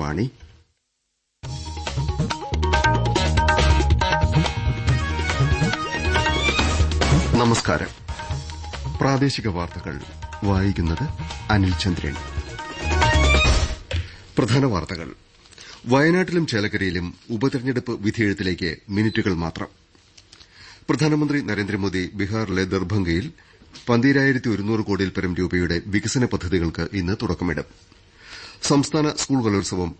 ആകാശവാണി നമസ്കാരം. പ്രാദേശിക വാർത്തകൾ വായിക്കുന്നത് അനിൽ ചന്ദ്രൻ. പ്രധാന വാർത്തകൾ. വയനാട്ടിലും ചേലക്കരയിലും ഉപതെരഞ്ഞെടുപ്പ് വിധിയെഴുത്തിലേക്ക് മിനിറ്റുകൾ മാത്രം. പ്രധാനമന്ത്രി നരേന്ദ്രമോദി ബീഹാറിലെ ദർഭംഗയിൽ പന്തീരായിരത്തി ഒരുന്നൂറ് കോടിയിൽപ്പരം രൂപയുടെ വികസന പദ്ധതികൾക്ക് ഇന്ന് തുടക്കമിടും. സംസ്ഥാന സ്കൂൾ കലോത്സവം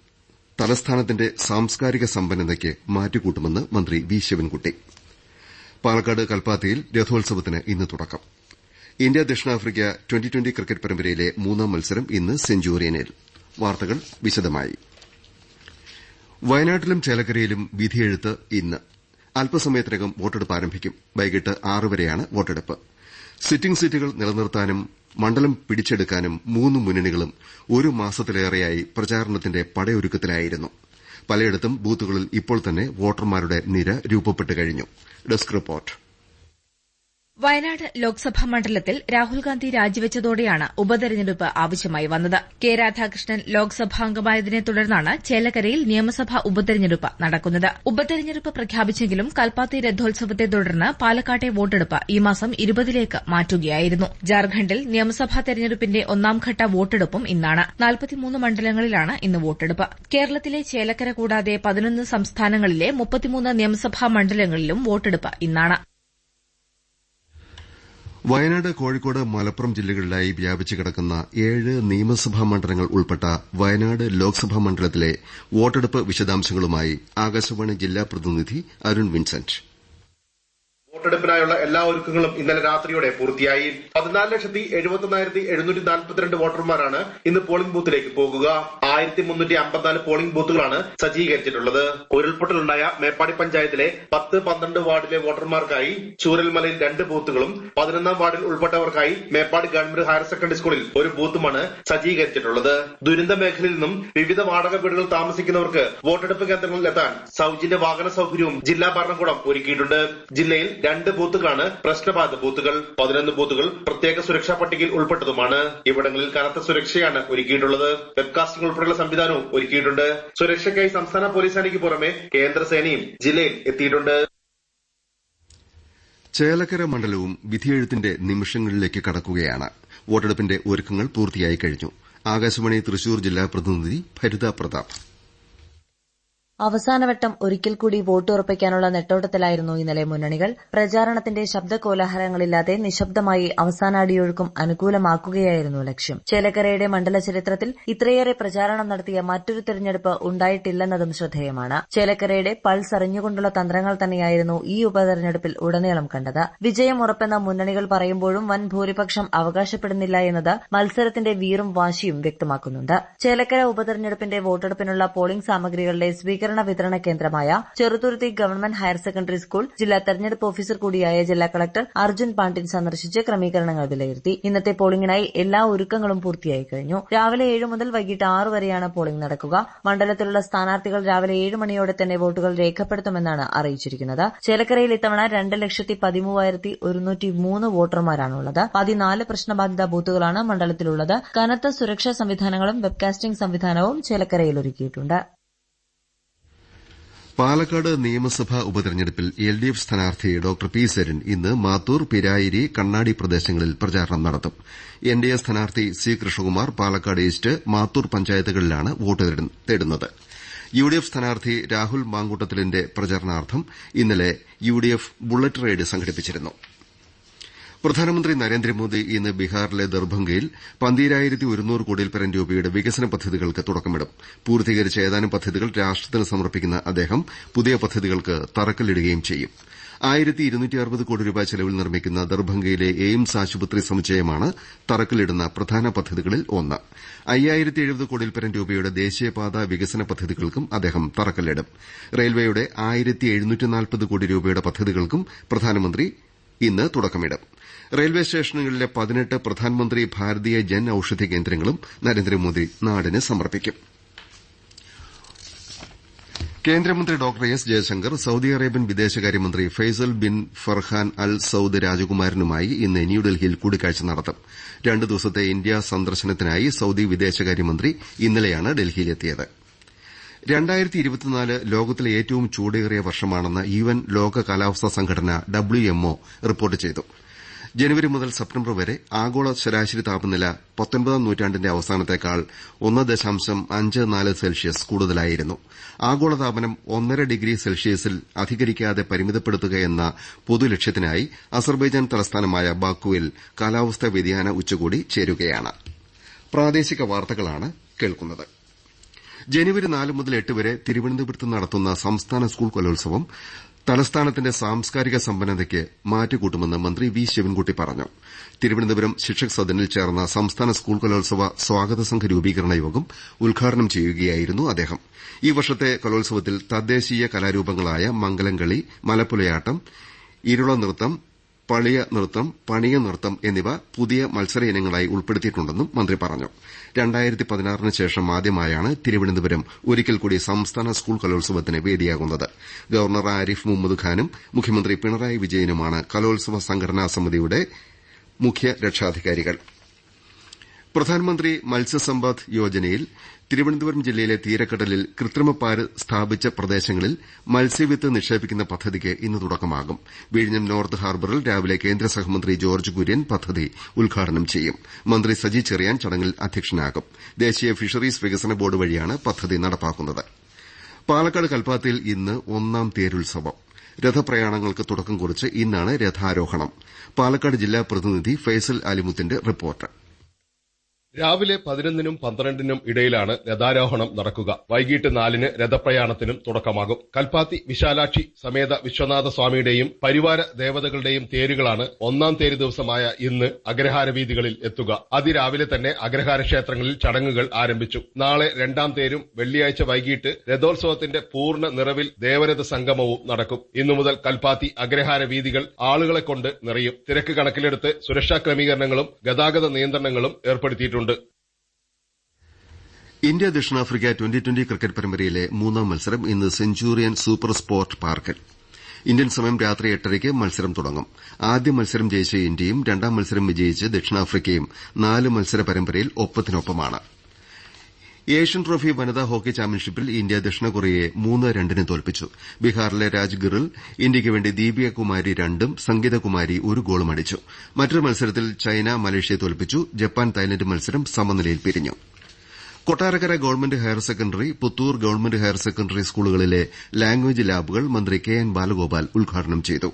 തലസ്ഥാനത്തിന്റെ സാംസ്കാരിക സമ്പന്നതയ്ക്ക് മാറ്റുകൂട്ടുമെന്ന് മന്ത്രി വി ശിവൻകുട്ടി. പാലക്കാട് കൽപ്പാത്തിയിൽ രഥോത്സവത്തിന് ഇന്ന് തുടക്കം. ഇന്ത്യ ദക്ഷിണാഫ്രിക്ക ട്വന്റി ട്വന്റി ക്രിക്കറ്റ് പരമ്പരയിലെ മൂന്നാം മത്സരം ഇന്ന് സെഞ്ചൂറിയനിൽ. വാർത്തകൾ വിശദമായി. വയനാട്ടിലും ചേലക്കരയിലും വിധിയെഴുത്ത് ഇന്ന്. അല്പസമയത്തിനകം വോട്ടെടുപ്പ് ആരംഭിക്കും. വൈകിട്ട് ആറുവരെയാണ് വോട്ടെടുപ്പ്. സിറ്റിംഗ് സീറ്റുകൾ നിലനിർത്താനും മണ്ഡലം പിടിച്ചെടുക്കാനും മൂന്ന് മുന്നണികളും ഒരു മാസത്തിലേറെയായി പ്രചാരണത്തിന്റെ പടയൊരുക്കത്തിലായിരുന്നു. പലയിടത്തും ബൂത്തുകളിൽ ഇപ്പോൾ തന്നെ വോട്ടർമാരുടെ നിര റിപ്പോർട്ട്. വയനാട് ലോക്സഭാ മണ്ഡലത്തിൽ രാഹുൽഗാന്ധി രാജിവെച്ചതോടെയാണ് ഉപതെരഞ്ഞെടുപ്പ് ആവശ്യമായി വന്നത്. കെ രാധാകൃഷ്ണൻ ലോക്സഭാംഗമായതിനെ തുടർന്നാണ് ചേലക്കരയിൽ നിയമസഭാ ഉപതെരഞ്ഞെടുപ്പ് നടക്കുന്നത്. ഉപതെരഞ്ഞെടുപ്പ് പ്രഖ്യാപിച്ചെങ്കിലും കൽപ്പാത്തി രഥോത്സവത്തെ തുടർന്ന് പാലക്കാട്ടെ വോട്ടെടുപ്പ് ഈ മാസം ഇരുപതിലേക്ക് മാറ്റുകയായിരുന്നു. ജാർഖണ്ഡിൽ നിയമസഭാ തെരഞ്ഞെടുപ്പിന്റെ ഒന്നാംഘട്ട വോട്ടെടുപ്പും ഇന്നാണ്. നാൽപ്പത്തിമൂന്ന് മണ്ഡലങ്ങളിലാണ് ഇന്ന് വോട്ടെടുപ്പ്. കേരളത്തിലെ ചേലക്കര കൂടാതെ പതിനൊന്ന് സംസ്ഥാനങ്ങളിലെ മുപ്പത്തിമൂന്ന് നിയമസഭാ മണ്ഡലങ്ങളിലും വോട്ടെടുപ്പ് ഇന്നാണ്. വയനാട് കോഴിക്കോട് മലപ്പുറം ജില്ലകളിലായി വ്യാപിച്ചു കിടക്കുന്ന ഏഴ് നിയമസഭാ മണ്ഡലങ്ങൾ ഉൾപ്പെട്ട വയനാട് ലോക്സഭാ മണ്ഡലത്തിലെ വോട്ടെടുപ്പ് വിശദാംശങ്ങളുമായി ആകാശവാണി ജില്ലാ പ്രതിനിധി അരുൺ വിൻസെന്റ്. വോട്ടെടുപ്പിനായുള്ള എല്ലാ ഒരുക്കങ്ങളും ഇന്നലെ രാത്രിയോടെ പൂർത്തിയായി. പതിനാല് ലക്ഷത്തി എഴുപത്തൊന്നായിരത്തി എഴുന്നൂറ്റി നാൽപ്പത്തിരണ്ട് വോട്ടർമാരാണ് ഇന്ന് പോളിംഗ് ബൂത്തിലേക്ക് പോകുക. ആയിരത്തി മുന്നൂറ്റി അമ്പത്തിനാല് പോളിംഗ് ബൂത്തുകളാണ് സജ്ജീകരിച്ചിട്ടുള്ളത്. ഉരുൾപൊട്ടലുണ്ടായ മേപ്പാടി പഞ്ചായത്തിലെ പത്ത് പന്ത്രണ്ട് വാർഡിലെ വോട്ടർമാർക്കായി ചൂരൽമലയിൽ രണ്ട് ബൂത്തുകളും പതിനൊന്നാം വാർഡിൽ ഉൾപ്പെട്ടവർക്കായി മേപ്പാടി ഗവൺമെന്റ് ഹയർ സെക്കൻഡറി സ്കൂളിൽ ഒരു ബൂത്തുമാണ് സജ്ജീകരിച്ചിട്ടുള്ളത്. ദുരന്ത മേഖലയിൽ നിന്നും വിവിധ വാടക വീടുകൾ താമസിക്കുന്നവർക്ക് വോട്ടെടുപ്പ് കേന്ദ്രങ്ങളിൽ എത്താൻ സൌജന്യ വാഹന സൌകര്യവും ജില്ലാ ഭരണകൂടം ഒരുക്കിയിട്ടുണ്ട്. ജില്ലയിൽ രണ്ട് ബൂത്തുകളാണ് പ്രശ്നബാധിത ബൂത്തുകൾ. പതിനൊന്ന് ബൂത്തുകൾ പ്രത്യേക സുരക്ഷാ പട്ടികയിൽ ഉൾപ്പെട്ടതുമാണ്. ഇവിടങ്ങളിൽ കനത്ത സുരക്ഷയാണ് ഒരുക്കിയിട്ടുള്ളത്. വെബ്കാസ്റ്റിംഗ് ഉൾപ്പെടെയുള്ള സംവിധാനവും ഒരുക്കിയിട്ടുണ്ട്. സുരക്ഷയ്ക്കായി സംസ്ഥാന പോലീസ് സേനയ്ക്ക് പുറമെ കേന്ദ്രസേനയും ജില്ലയിൽ എത്തിയിട്ടുണ്ട്. ചേലക്കര മണ്ഡലവും വിധിയെഴുത്തിന്റെ നിമിഷങ്ങളിലേക്ക് കടക്കുകയാണ്. വോട്ടെടുപ്പിന്റെ ഒരുക്കങ്ങൾ പൂർത്തിയായി കഴിഞ്ഞു. ആകാശവാണി തൃശൂർ ജില്ലാ പ്രതിനിധി ഭരിത പ്രതാപ്. അവസാനവട്ടം ഒരിക്കൽ കൂടി വോട്ട് ഉറപ്പിക്കാനുള്ള നെട്ടോട്ടത്തിലായിരുന്നു ഇന്നലെ മുന്നണികൾ. പ്രചാരണത്തിന്റെ ശബ്ദകോലാഹലങ്ങളില്ലാതെ നിശബ്ദമായി അവസാന അടിയൊഴുക്കും അനുകൂലമാക്കുകയായിരുന്നു ലക്ഷ്യം. ചേലക്കരയുടെ മണ്ഡല ചരിത്രത്തിൽ ഇത്രയേറെ പ്രചാരണം നടത്തിയ മറ്റൊരു തെരഞ്ഞെടുപ്പ് ഉണ്ടായിട്ടില്ലെന്നതും ശ്രദ്ധേയമാണ്. ചേലക്കരയുടെ പൾസ് അറിഞ്ഞുകൊണ്ടുള്ള തന്ത്രങ്ങൾ തന്നെയായിരുന്നു ഈ ഉപതെരഞ്ഞെടുപ്പിൽ ഉടനീളം കണ്ടത്. വിജയം ഉറപ്പെന്ന മുന്നണികൾ പറയുമ്പോഴും വൻ ഭൂരിപക്ഷം അവകാശപ്പെടുന്നില്ല എന്നത് മത്സരത്തിന്റെ വീറും വാശിയും വ്യക്തമാക്കുന്നുണ്ട്. ചേലക്കര ഉപതെരഞ്ഞെടുപ്പിന്റെ വോട്ടെടുപ്പിനുള്ള പോളിംഗ് സാമഗ്രികളുടെ സ്വീകരണ വിതരണ കേന്ദ്രമായ Cheruthuruthy government higher secondary school ജില്ലാ തെരഞ്ഞെടുപ്പ് ഓഫീസർ കൂടിയായ ജില്ലാ കളക്ടർ അർജുൻ പാണ്ഡ്യൻ സന്ദർശിച്ച് ക്രമീകരണങ്ങൾ വിലയിരുത്തി. ഇന്നത്തെ പോളിംഗിനായി എല്ലാ ഒരുക്കങ്ങളും പൂർത്തിയായി കഴിഞ്ഞു. രാവിലെ ഏഴ് മുതൽ വൈകിട്ട് ആറ് വരെയാണ് പോളിംഗ് നടക്കുക. മണ്ഡലത്തിലുള്ള സ്ഥാനാർത്ഥികൾ രാവിലെ ഏഴ് മണിയോടെ തന്നെ വോട്ടുകൾ രേഖപ്പെടുത്തുമെന്നാണ് അറിയിച്ചിരിക്കുന്നത്. ചേലക്കരയിൽ ഇത്തവണ രണ്ട് ലക്ഷത്തി പതിമൂവായിരത്തി ഒരുന്നൂറ്റി മൂന്ന് വോട്ടർമാരാണുള്ളത്. പതിനാല് പ്രശ്നബാധിത ബൂത്തുകളാണ് മണ്ഡലത്തിലുള്ളത്. കനത്ത സുരക്ഷാ സംവിധാനങ്ങളും വെബ്കാസ്റ്റിംഗ് സംവിധാനവും ചേലക്കരയിൽ ഒരുക്കിയിട്ടുണ്ട്. പാലക്കാട് നിയമസഭാ ഉപതെരഞ്ഞെടുപ്പിൽ എൽ ഡി എഫ് സ്ഥാനാർത്ഥി ഡോക്ടർ പി സരിൻ ഇന്ന് മാത്തൂർ പിരായിരി കണ്ണാടി പ്രദേശങ്ങളിൽ പ്രചാരണം നടത്തും. എൻ ഡി എ സ്ഥാനാർത്ഥി സി കൃഷ്ണകുമാർ പാലക്കാട് ഈസ്റ്റ് മാത്തൂർ പഞ്ചായത്തുകളിലാണ് വോട്ട് തേടുന്നത്. യു ഡി എഫ് സ്ഥാനാർത്ഥി രാഹുൽ മാങ്കൂട്ടത്തിലിന്റെ പ്രചരണാർത്ഥം ഇന്നലെ U D F bullet ride സംഘടിപ്പിച്ചിരുന്നു. പ്രധാനമന്ത്രി നരേന്ദ്രമോദി ഇന്ന് ബീഹാറിലെ ദർഭംഗയിൽ പന്തീരായിരത്തി ഒരുന്നൂറ് കോടിയിൽപ്പരം രൂപയുടെ വികസന പദ്ധതികൾക്ക് തുടക്കമിടും. പൂർത്തീകരിച്ച ഏതാനും പദ്ധതികൾ രാഷ്ട്രത്തിന് സമർപ്പിക്കുന്ന അദ്ദേഹം പുതിയ പദ്ധതികൾക്ക് തറക്കല്ലിടുകയും ചെയ്യും. കോടി രൂപ ചെലവിൽ നിർമ്മിക്കുന്ന ദർഭംഗയിലെ എയിംസ് ആശുപത്രി സമുച്ചയമാണ് തറക്കല്ലിടുന്ന പ്രധാന പദ്ധതികളിൽ ഒന്ന്. കോടിയിൽപ്പരം രൂപയുടെ ദേശീയപാത വികസന പദ്ധതികൾക്കും അദ്ദേഹം തറക്കല്ലിടും. റെയിൽവേയുടെ കോടി രൂപയുടെ പദ്ധതികൾക്കും പ്രധാനമന്ത്രി ഇന്ന് തുടക്കമിടും. റെയിൽവേ സ്റ്റേഷനുകളിലെ പതിനെട്ട് പ്രധാനമന്ത്രി ഭാരതീയ ജൻ ഔഷധി കേന്ദ്രങ്ങളും നരേന്ദ്രമോദി നാടിന് സമർപ്പിക്കും. കേന്ദ്രമന്ത്രി doctor S Jaishankar Saudi Arabian വിദേശകാര്യമന്ത്രി Faisal bin Farhan Al Saud രാജകുമാരനുമായി ഇന്ന് ന്യൂഡൽഹിയിൽ കൂടിക്കാഴ്ച നടത്തും. രണ്ടു ദിവസത്തെ ഇന്ത്യ സന്ദർശനത്തിനായി സൌദി വിദേശകാര്യമന്ത്രി ഇന്നലെയാണ് ഡൽഹിയിലെത്തിയത്. ലോകത്തിലെ ഏറ്റവും ചൂടേറിയ വർഷമാണെന്ന് യുഎൻ ലോക കാലാവസ്ഥാ സംഘടന ഡബ്ല്യുഎംഒ റിപ്പോർട്ട് ചെയ്തു. ജനുവരി മുതൽ സെപ്റ്റംബർ വരെ ആഗോള ശരാശരി താപനില പത്തൊൻപതാം നൂറ്റാണ്ടിന്റെ അവസാനത്തേക്കാൾ ഒന്ന് ദശാംശം അഞ്ച് നാല് സെൽഷ്യസ് കൂടുതലായിരുന്നു. ആഗോള താപനം ഒന്നര ഡിഗ്രി സെൽഷ്യസിൽ അധികരിക്കാതെ പരിമിതപ്പെടുത്തുകയെന്ന പൊതുലക്ഷ്യത്തിനായി അസർബൈജാൻ തലസ്ഥാനമായ ബാക്കുവിൽ കാലാവസ്ഥാ വ്യതിയാന ഉച്ചകോടി ചേരുകയാണ്. ജനുവരി നാല് മുതൽ എട്ട് വരെ തിരുവനന്തപുരത്ത് നടത്തുന്ന സംസ്ഥാന സ്കൂൾ കലോത്സവം തലസ്ഥാനത്തിന്റെ സാംസ്കാരിക സമ്പന്നതയ്ക്ക് മാറ്റുകൂട്ടുമെന്ന് മന്ത്രി വി ശിവൻകുട്ടി പറഞ്ഞു. തിരുവനന്തപുരം ശിക്ഷക് സദനിൽ ചേർന്ന സംസ്ഥാന സ്കൂൾ കലോത്സവ സ്വാഗത സംഘ രൂപീകരണ യോഗം ഉദ്ഘാടനം ചെയ്യുകയായിരുന്നു അദ്ദേഹം. ഈ വർഷത്തെ കലോത്സവത്തിൽ തദ്ദേശീയ കലാരൂപങ്ങളായ മംഗലംകളി മലപ്പുലയാട്ടം ഇരുള നൃത്തം പളിയ നൃത്തം പണിയ നൃത്തം എന്നിവ പുതിയ മത്സര ഇനങ്ങളായി ഉൾപ്പെടുത്തിയിട്ടുണ്ടെന്നും മന്ത്രി പറഞ്ഞു. രണ്ടായിരത്തി പതിനാറിന് ശേഷം ആദ്യമായാണ് തിരുവനന്തപുരം ഒരിക്കൽ കൂടി സംസ്ഥാന സ്കൂൾ കലോത്സവത്തിന് വേദിയാകുന്നത്. ഗവർണർ ആരിഫ് മുഹമ്മദ് ഖാനും മുഖ്യമന്ത്രി പിണറായി വിജയനുമാണ് കലോത്സവ സംഘടനാ സമിതിയുടെ മുഖ്യ രക്ഷാധികാരികൾ. പ്രധാനമന്ത്രി മത്സ്യസമ്പദ് യോജനയിൽ തിരുവനന്തപുരം ജില്ലയിലെ തീരക്കടലിൽ കൃത്രിമപ്പാര് സ്ഥാപിച്ച പ്രദേശങ്ങളിൽ മത്സ്യവിത്ത് നിക്ഷേപിക്കുന്ന പദ്ധതിക്ക് ഇന്ന് തുടക്കമാകും. വിഴിഞ്ഞം നോർത്ത് ഹാർബറിൽ രാവിലെ കേന്ദ്ര സഹമന്ത്രി ജോർജ് കുര്യൻ പദ്ധതി ഉദ്ഘാടനം ചെയ്യും. മന്ത്രി സജി ചെറിയാൻ ചടങ്ങിൽ അധ്യക്ഷനാകും. ദേശീയ ഫിഷറീസ് വികസന ബോർഡ് വഴിയാണ് പദ്ധതി നടപ്പാക്കുന്നത്. പാലക്കാട് കൽപ്പാത്തിയിൽ ഇന്ന് ഒന്നാം തേരുത്സവം. രഥപ്രയാണങ്ങൾക്ക് തുടക്കം കുറിച്ച് ഇന്നാണ് രഥാരോഹണം. പാലക്കാട് ജില്ലാ പ്രതിനിധി ഫൈസൽ അലിമുത്തിന്റെ റിപ്പോർട്ട്. രാവിലെ പതിനൊന്നിനും പന്ത്രണ്ടിനും ഇടയിലാണ് രഥാരോഹണം നടക്കുക. വൈകിട്ട് നാലിന് രഥപ്രയാണത്തിനും തുടക്കമാകും. കൽപ്പാത്തി വിശാലാക്ഷി സമേത വിശ്വനാഥ സ്വാമിയുടെയും പരിവാര ദേവതകളുടെയും തേരുകളാണ് ഒന്നാം തേര് ദിവസമായ ഇന്ന് അഗ്രഹാര വീതികളിൽ എത്തുക. അതിരാവിലെ തന്നെ അഗ്രഹാര ക്ഷേത്രങ്ങളിൽ ചടങ്ങുകൾ ആരംഭിച്ചു. നാളെ രണ്ടാം തേരും വെള്ളിയാഴ്ച വൈകിട്ട് രഥോത്സവത്തിന്റെ പൂർണ നിറവിൽ ദേവരഥ സംഗമവും നടക്കും. ഇന്നു മുതൽ കൽപ്പാത്തി അഗ്രഹാര വീതികൾ ആളുകളെ കൊണ്ട് നിറയും. തിരക്ക് കണക്കിലെടുത്ത് സുരക്ഷാ ക്രമീകരണങ്ങളും ഗതാഗത നിയന്ത്രണങ്ങളും ഏർപ്പെടുത്തിയിട്ടുണ്ട്. ഇന്ത്യ ദക്ഷിണാഫ്രിക്ക ട്വന്റി ട്വന്റി ക്രിക്കറ്റ് പരമ്പരയിലെ മൂന്നാം മത്സരം ഇന്ന് സെഞ്ചൂറിയൻ സൂപ്പർ സ്പോർട്ട് പാർക്കിൽ. ഇന്ത്യൻ സമയം രാത്രി എട്ടരയ്ക്ക് മത്സരം തുടങ്ങും. ആദ്യ മത്സരം ജയിച്ച ഇന്ത്യയും രണ്ടാം മത്സരം വിജയിച്ച് ദക്ഷിണാഫ്രിക്കയും നാല് മത്സര പരമ്പരയിൽ ഒപ്പത്തിനൊപ്പമാണ്. ഏഷ്യൻ ട്രോഫി വനിതാ ഹോക്കി ചാമ്പ്യൻഷിപ്പിൽ ഇന്ത്യ ദക്ഷിണ കൊറിയയെ മൂന്ന് രണ്ടിന് തോൽപ്പിച്ചു. ബീഹാറിലെ രാജ്ഗിറിൽ ഇന്ത്യയ്ക്ക് വേണ്ടി ദീപിക കുമാരി രണ്ടും സംഗീത കുമാരി ഒരു ഗോളും അടിച്ചു. മറ്റൊരു മത്സരത്തിൽ ചൈന മലേഷ്യയെ തോൽപ്പിച്ചു. ജപ്പാൻ തായ്ലന്റ് മത്സരം സമനിലയിൽ പിരിഞ്ഞു. Kottarakkara government higher secondary Puthur government higher secondary സ്കൂളുകളിലെ ലാംഗ്വേജ് ലാബുകൾ മന്ത്രി കെ എൻ ബാലഗോപാൽ ഉദ്ഘാടനം ചെയ്തു.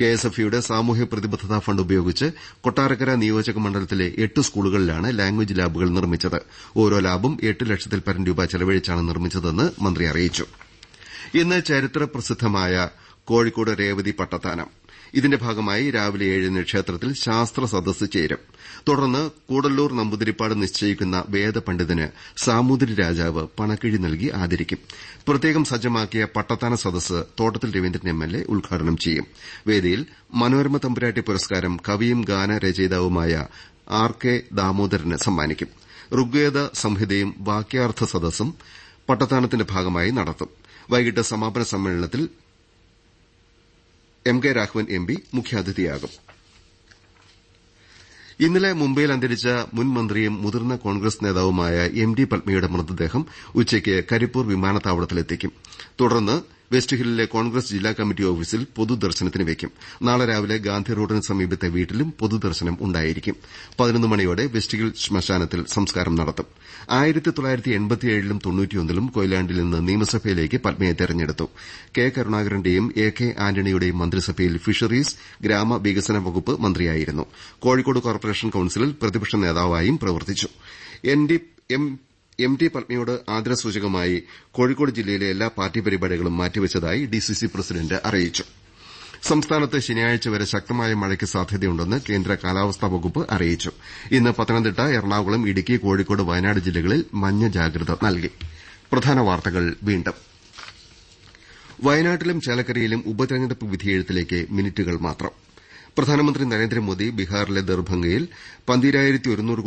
കെഎസ്എഫ്ഇയുടെ സാമൂഹ്യ പ്രതിബദ്ധതാ ഫണ്ട് ഉപയോഗിച്ച് കൊട്ടാരക്കര നിയോജക മണ്ഡലത്തിലെ എട്ട് സ്കൂളുകളിലാണ് ലാംഗ്വേജ് ലാബുകൾ നിർമ്മിച്ചത്. ഓരോ ലാബും എട്ട് ലക്ഷത്തിൽ പരം രൂപ ചെലവഴിച്ചാണ് നിർമ്മിച്ചതെന്ന് മന്ത്രി അറിയിച്ചു. ഇന്ന് ചരിത്ര പ്രസിദ്ധമായ കോഴിക്കോട് രേവതി പട്ടത്താനം. ഇതിന്റെ ഭാഗമായി രാവിലെ ഏഴിന് ക്ഷേത്രത്തിൽ ശാസ്ത്ര സദസ്സ് ചേരും. തുടർന്ന് കൂടല്ലൂർ നമ്പൂതിരിപ്പാട് നിശ്ചയിക്കുന്ന വേദപണ്ഡിതന് സാമൂതിരി രാജാവ് പണക്കിഴി നൽകി ആദരിക്കും. പ്രത്യേകം സജ്ജമാക്കിയ പട്ടത്താന സദസ്സ് തോട്ടത്തിൽ രവീന്ദ്രൻ എംഎൽഎ ഉദ്ഘാടനം ചെയ്യും. വേദിയിൽ മനോരമ തമ്പുരാട്ടി പുരസ്കാരം കവിയും ഗാനരചയിതാവുമായ ആർ കെ ദാമോദരന് സമ്മാനിക്കും. ഋഗ്വേദ സംഹിതയും വാക്യാർത്ഥ സദസ്സും പട്ടത്താനത്തിന്റെ ഭാഗമായി നടത്തും. വൈകിട്ട് സമാപന സമ്മേളനത്തിൽ എം കെ രാഘവൻ എംപി മുഖ്യാതിഥിയാകും. ഇന്നലെ മുംബൈയിൽ അന്തരിച്ച മുൻമന്ത്രിയും മുതിർന്ന കോൺഗ്രസ് നേതാവുമായ എം ഡി പത്മയുടെ മൃതദേഹം ഉച്ചയ്ക്ക് കരിപ്പൂർ വിമാനത്താവളത്തിലെത്തിക്കും. തുടർന്ന് വെസ്റ്റ് ഹില്ലിലെ കോൺഗ്രസ് ജില്ലാ കമ്മിറ്റി ഓഫീസിൽ പൊതുദർശനത്തിന് വയ്ക്കും നാളെ രാവിലെ ഗാന്ധി റോഡിന് സമീപത്തെ വീട്ടിലും പൊതുദർശനം ഉണ്ടായിരിക്കും. പതിനൊന്ന് മണിയോടെ വെസ്റ്റ്ഹിൽ ശ്മശാനത്തിൽ സംസ്കാരം നടത്തും. ലും തൊണ്ണൂറ്റിയൊന്നിലും കൊയിലാണ്ടിൽ നിന്ന് നിയമസഭയിലേക്ക് പത്മയെ തെരഞ്ഞെടുത്തു. കെ കരുണാകരന്റെയും എ കെ ആന്റണിയുടെയും മന്ത്രിസഭയിൽ ഫിഷറീസ് ഗ്രാമവികസന വകുപ്പ് മന്ത്രിയായിരുന്നു. കോഴിക്കോട് കോർപ്പറേഷൻ കൌൺസിലിൽ പ്രതിപക്ഷ നേതാവായും പ്രവർത്തിച്ചു. എം ടി പത്മിയോട് ആദരസൂചകമായി കോഴിക്കോട് ജില്ലയിലെ എല്ലാ പാർട്ടി പരിപാടികളും മാറ്റിവച്ചതായി ഡിസിസി പ്രസിഡന്റ് അറിയിച്ചു. സംസ്ഥാനത്ത് ശനിയാഴ്ച വരെ ശക്തമായ മഴയ്ക്ക് സാധ്യതയുണ്ടെന്ന് കേന്ദ്ര കാലാവസ്ഥാ വകുപ്പ് അറിയിച്ചു. ഇന്ന് പത്തനംതിട്ട എറണാകുളം ഇടുക്കി കോഴിക്കോട് വയനാട് ജില്ലകളിൽ മഞ്ഞ ജാഗ്രത നൽകി. വയനാട്ടിലും ചേലക്കരയിലും ഉപതെരഞ്ഞെടുപ്പ് വിധിയെഴുത്തിലേക്ക് മിനിറ്റുകൾ മാത്രം. പ്രധാനമന്ത്രി നരേന്ദ്രമോദി ബീഹാറിലെ ദർഭംഗയിൽ പന്തീരായിരത്തി ഒരുന്നൂറ്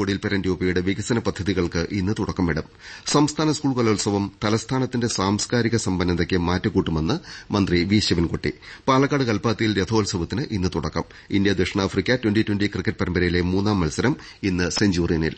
രൂപയുടെ വികസന പദ്ധതികൾക്ക് ഇന്ന് തുടക്കമിടും. സംസ്ഥാന സ്കൂൾ കലോത്സവം തലസ്ഥാനത്തിന്റെ സാംസ്കാരിക സമ്പന്നതയ്ക്ക് മാറ്റുകൂട്ടുമെന്ന് മന്ത്രി വി. ശിവൻകുട്ടി. പാലക്കാട് കൽപ്പാത്തിയിൽ രഥോത്സവത്തിന് ഇന്ന് തുടക്കം. ഇന്ത്യ ദക്ഷിണാഫ്രിക്ക ട്വന്റി ട്വന്റി ക്രിക്കറ്റ് പരമ്പരയിലെ മൂന്നാം മത്സരം ഇന്ന് സെഞ്ചൂറിയനിൽ.